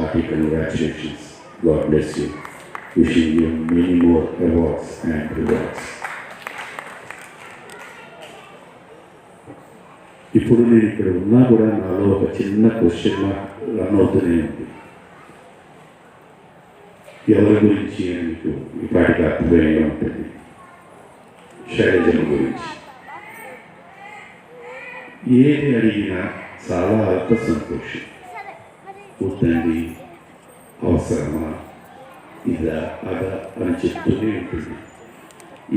Happy congratulations. God bless you. Wishing you many more awards and rewards. ఇప్పుడు నేను ఇక్కడ ఉన్నా కూడా నాలో ఒక చిన్న క్వశ్చన్ మార్క్ రన్ అవుతూనే ఉంది ఎవరి గురించి అని మీకు ఈ పాటికి అర్థమయ్యే ఉంటుంది శైలజల గురించి ఏది అడిగినా చాలా అల్ప సంతోషం వద్దండి అవసరమా? ఇదా అదా అని చెప్తూనే ఉంటుంది.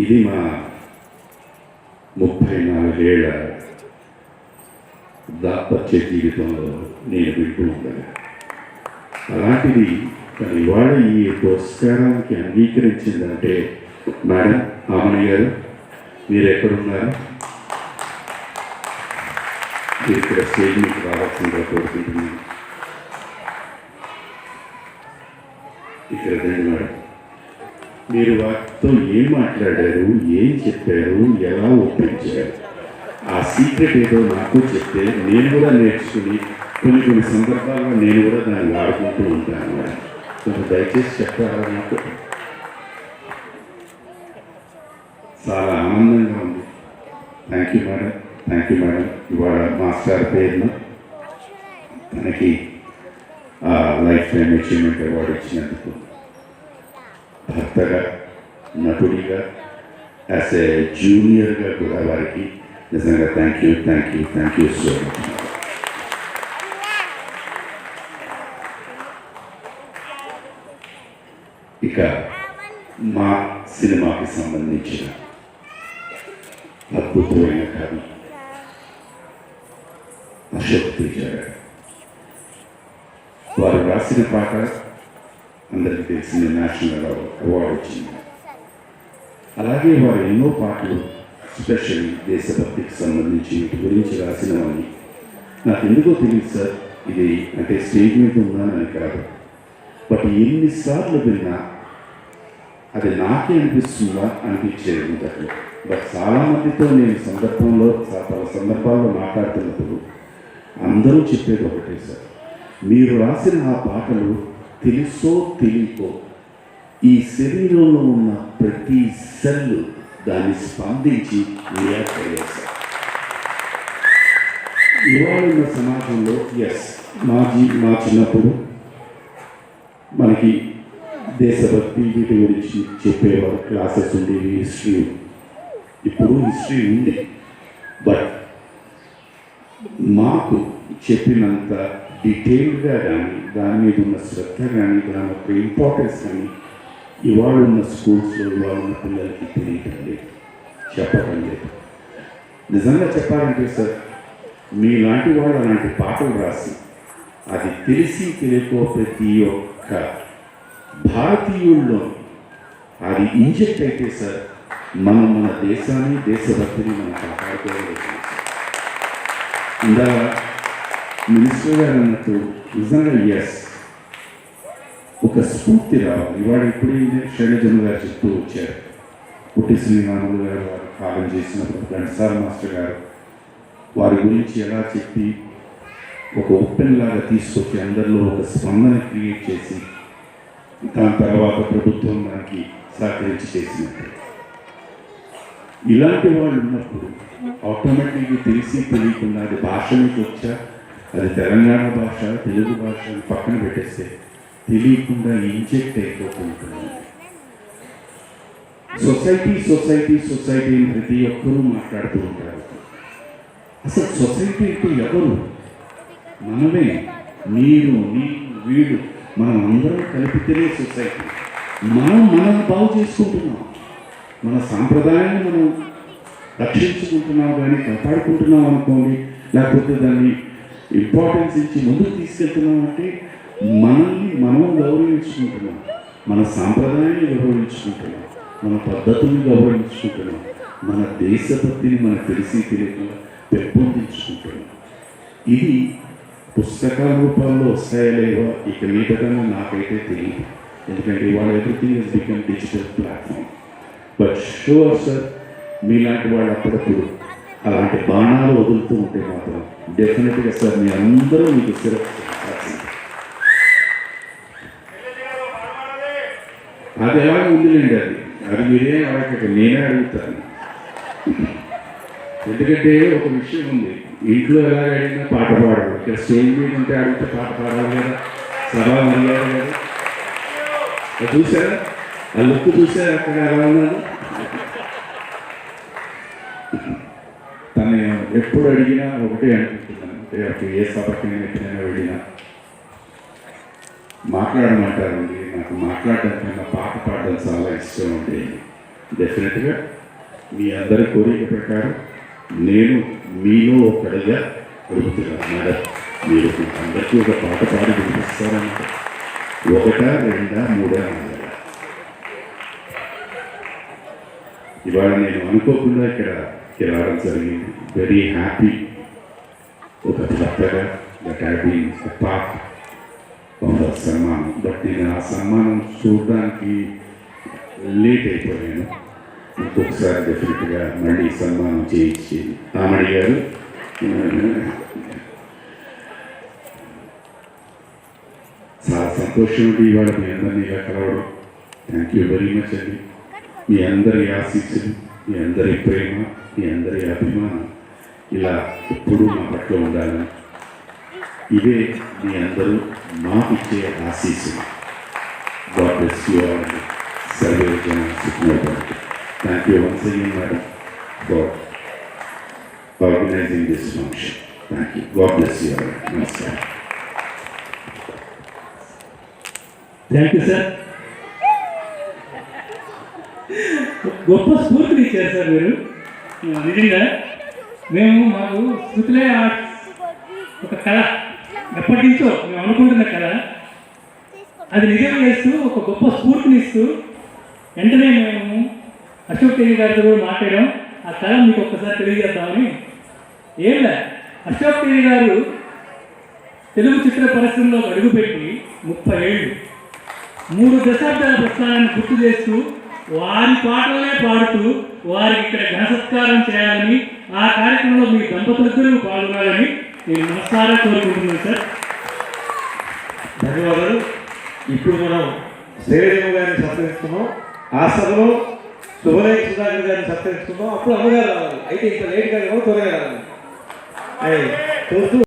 ఇది మా ముప్పై నాలుగేళ్ళ దాపత్య జీవితంలో నేను వింటూ ఉండగా. అలాంటిది కానీ ఇవాళ ఈ పురస్కారానికి అంగీకరించిందంటే మేడం ఆమె గారు మీరు ఎక్కడున్నారు మీరు ఇక్కడ స్టేజ్ మీకు రావాల్సిందిగా కోరుకుంటున్నాను. ఇక్కడ రండి మీరు వాటితో ఏం మాట్లాడారు? ఏం చెప్పారు? ఎలా ఒప్పించారు? ఆ సీక్రెట్ ఏదో నాకు చెప్తే నేను కూడా నేర్చుకుని కొన్ని కొన్ని సందర్భాల్లో నేను కూడా దాన్ని వాడుకుంటూ ఉంటాను కొంచెం దయచేసి చెప్పారా నాకు? చాలా ఆనందంగా ఉంది. Thank you madam thank you madam ఇవాళ మాస్టర్ పేరున తనకి లైఫ్ టైం అచీవ్మెంట్ అవార్డు ఇచ్చినందుకు భర్తగా నటుడిగా యాజ్ ఏ జూనియర్గా కూడా వారికి నిజంగా thank you thank you thank you so much ఇక మా సినిమాకి సంబంధించిన అద్భుతమైన కవి అశోక్ తేజ గారు వారు రాసిన పాట అందరికీ తెలిసిన నేషనల్ అవార్డు వచ్చింది అలాగే వారు ఎన్నో పాటలు స్పెషల్ దేశభక్తికి సంబంధించి వీటి గురించి రాసినవని నాకు ఎందుకో తెలియదు సార్ ఇది అంటే స్టేజ్ మీద ఉన్నానని కాదు. బట్ ఎన్నిసార్లు విన్నా అది నాకే అనిపిస్తుందా? అనిపించేది మొదట్లో బట్ చాలామందితో నేను సందర్భంలో పలు సందర్భాల్లో మాట్లాడుతున్నప్పుడు అందరూ చెప్పేది ఒకటే సార్. మీరు రాసిన ఆ పాటలు తెలుసో తెలియకో ఈ శరీరంలో ఉన్న ప్రతి సెల్ దాన్ని స్పందించి రియాక్ట్ ఇవాళ ఉన్న సమాజంలో ఎస్ మా జీ మా చిన్నప్పుడు మనకి దేశభక్తి వీటి గురించి చెప్పేవారు క్లాసెస్ ఉండేవి హిస్టరీ. ఇప్పుడు హిస్టరీ ఉంది. బట్ మాకు చెప్పినంత డీటెయిల్గా కానీ దాని మీద ఉన్న శ్రద్ధ కానీ దాని యొక్క ఇంపార్టెన్స్ కానీ ఇవాళ ఉన్న స్కూల్స్లో ఇవాళ ఉన్న పిల్లలకి తెలియటం లేదు. చెప్పటం లేదు. నిజంగా చెప్పాలంటే సార్ మీలాంటి వాళ్ళు అలాంటి పాటలు రాసి అది తెలిసి తెలియకో ప్రతి ఒక్క భారతీయుల్లో అది ఇంజెక్ట్ అయితే సార్ మనం మన దేశాన్ని దేశభక్తిని మనం కాపాడుకోవాలి ఇందా మినిస్టర్ గారు అన్నట్టు నిజంగా ఎస్ ఒక స్ఫూర్తి రావాలి ఇవాళ ఇప్పుడు శైలజన్ గారు చెప్తూ వచ్చారు పుట్టి శ్రీరాములు గారు వారు కాలం చేసినప్పుడు ఘంటసాల మాస్టర్ గారు వారి గురించి ఎలా చెప్పి ఒక ఓపెన్ లాగా తీసుకొచ్చి అందరిలో ఒక స్పందన క్రియేట్ చేసి దాని తర్వాత ప్రభుత్వం దానికి సహకరించి చేసినట్టు. ఇలాంటి వాళ్ళు ఉన్నప్పుడు ఆటోమేటిక్గా తెలిసి తెలియకుండా అది భాష నుంచి వచ్చా? అది తెలంగాణ భాష తెలుగు భాష పక్కన పెట్టేస్తే తెలియకుండా ఇంజెక్ట్ అయిపోతుంటుంది సొసైటీ సొసైటీ సొసైటీ అని ప్రతి ఒక్కరూ మాట్లాడుతూ ఉంటారు. అసలు సొసైటీ అంటే ఎవరు? మనమే. మీరు నేను వీడు. మనం అందరం కలిపితేనే సొసైటీ. మనం మనం బాగు చేసుకుంటున్నాం. మన సాంప్రదాయాన్ని మనం రక్షించుకుంటున్నాం కానీ కాపాడుకుంటున్నాం అనుకోండి లేకపోతే దాన్ని ఇంపార్టెన్స్ ఇచ్చి ముందుకు తీసుకెళ్తున్నాం అంటే మనల్ని మనం గౌరవించుకుంటున్నాం. మన సాంప్రదాయాన్ని గౌరవించుకుంటున్నాం. మన పద్ధతుల్ని గౌరవించుకుంటున్నాం. మన దేశభక్తిని మన తెలిసి తెలియకుండా పెంపొందించుకుంటున్నాం ఇది పుస్తకాల రూపాల్లో వస్తాయా లేవో? ఇక మీదటనే నాకైతే తెలియదు ఎందుకంటే ఇవాళ everything is become digital platform. But sure sir మీలాంటి వాళ్ళు అప్పుడప్పుడు అలాంటి బాణాలు వదులుతూ ఉంటే మాత్రం డెఫినెట్గా సార్ మీ అందరూ మీకు సురక్షిత అది ఎలా ఉందిలేండి అది. అది మీరే అలాగే నేనే అడుగుతాను. ఎందుకంటే ఒక విషయం ఉంది. ఇంట్లో ఎలా అడిగినా పాట పాడాలి ఇక్కడ స్టేజ్ మీద ఉంటే అడిగితే పాట పాడాలి కదా. సభా మర్యాద కదా చూసారా? ఆ లుక్ చూసారా? అక్కడ ఎలా ఉన్నాను ఎప్పుడు అడిగినా ఒకటే అనుకుంటున్నాను అంటే అప్పుడు ఏ సభకి ఎప్పుడైనా వెళ్ళినా. మాట్లాడమంటారండి నాకు మాట్లాడడం కన్నా పాట పాడడం చాలా ఇష్టం అండి. డెఫినెట్గా మీ అందరి కోరిక ప్రకారం నేను మీలో ఒకడిగా అడుగుతున్నాను. మేడం మీరు అందరికీ ఒక పాట పాడి వినిపిస్తారంటే. ఒకటా రెండా మూడా నాలుగా? ఇవాళ నేను అనుకోకుండా ఇక్కడ ఇక్కడ రావడం జరిగింది వెరీ హ్యాపీ ఒక భర్తగా that have been part of the సన్మానం బట్ నేను ఆ సన్మానం చూడడానికి లేట్ అయిపోయాను ఇంకొకసారి డెఫినెట్గా మళ్ళీ సన్మానం చేయించి ఆమడి గారు చాలా సంతోషం ఉంది ఇవాళ మీ అందరినీ ఇలా కలవడం థ్యాంక్ యూ వెరీ మచ్ అండి మీ అందరి ఆశీస్సులు మీ అందరి ప్రేమ మీ అందరి అభిమానం ఇలా ఎప్పుడూ మా పట్ల ఉండాలి. ఇవే మీ అందరూ మాకిచ్చే ఆశీస్సులు. God bless you all survey thank you once again madam for organizing this function thank you God bless you all నమస్కారం థ్యాంక్ యూ సార్ గొప్ప స్ఫూర్తిని ఇచ్చారు సార్ మీరు. నిజంగా మేము మాకు స్మృతిలే ఆర్ట్స్ ఒక కళ. ఎప్పటి నుంచో మేము అనుకుంటున్న కళ. అది నిజం చేస్తూ ఒక గొప్ప స్ఫూర్తినిస్తూ వెంటనే మేము అశోక్ తేజీ గారితో కూడా మాట్లాడడం ఆ కళ మీకు ఒక్కసారి తెలియజేద్దామని. ఏళ్ళ అశోక్ తేజీ గారు తెలుగు చిత్ర పరిశ్రమలో అడుగుపెట్టి ముప్పై ఏళ్ళు. మూడు దశాబ్దాల ప్రస్థానాన్ని గుర్తు చేస్తూ వారి పాటలనే పాడుతూ వారికి ఇక్కడ ఘన సత్కారం చేయాలని ఆ కార్యక్రమంలో మీ దంపతులిద్దరూ పాల్గొనాలని నేను మనసారా కోరుకుంటున్నాను సార్. ధన్యవాదాలు. ఇప్పుడు మనం శ్రీరేమ గారిని సత్కరిస్తున్నాం. ఆ సభలో శుభలేఖ సుధాకర్ గారిని సత్కరిస్తున్నాం. అప్పుడు అమ్మగారు రావాలి. అయితే ఇంత లేట్గా ఏమో త్వరగా రావాలి? చూస్తూ